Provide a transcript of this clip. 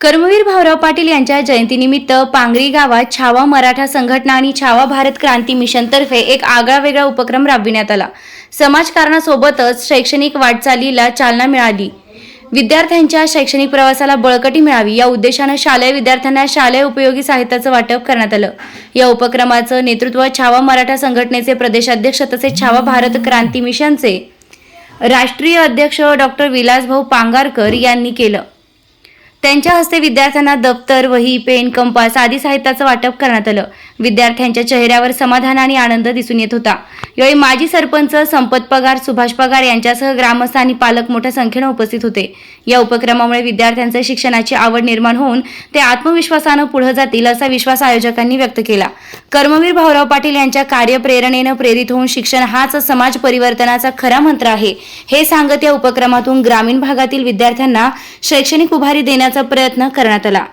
कर्मवीर भाऊराव पाटील यांच्या जयंतीनिमित्त पांगरी गावात छावा मराठा संघटना आणि छावा भारत क्रांती मिशनतर्फे एक आगळा वेगळा उपक्रम राबविण्यात आला. समाजकारणासोबतच शैक्षणिक वाटचालीला चालना मिळाली. विद्यार्थ्यांच्या शैक्षणिक प्रवासाला बळकटी मिळावी या उद्देशानं शालेय विद्यार्थ्यांना शालेय उपयोगी साहित्याचं वाटप करण्यात आलं. या उपक्रमाचं नेतृत्व छावा मराठा संघटनेचे प्रदेशाध्यक्ष तसेच छावा भारत क्रांती मिशनचे राष्ट्रीय अध्यक्ष डॉक्टर विलासभाऊ पांगारकर यांनी केलं. त्यांच्या हस्ते विद्यार्थ्यांना दप्तर वही पेन कंपास आदी साहित्याचं वाटप करण्यात आलं. विद्यार्थ्यांच्या चेहऱ्यावर समाधान आणि आनंद दिसून येत होता. यावेळी माजी सरपंच संपत पगार सुभाष पगार यांच्यासह ग्रामस्थ आणि पालक मोठ्या संख्येनं उपस्थित होते. या उपक्रमामुळे विद्यार्थ्यांचं शिक्षणाची आवड निर्माण होऊन ते आत्मविश्वासानं पुढे जातील असा विश्वास आयोजकांनी व्यक्त केला. कर्मवीर भाऊराव पाटील यांच्या कार्यप्रेरणेनं प्रेरित होऊन शिक्षण हाच समाज परिवर्तनाचा खरा मंत्र आहे हे सांगत या उपक्रमातून ग्रामीण भागातील विद्यार्थ्यांना शैक्षणिक उभारी देण्याचा प्रयत्न करण्यात आला.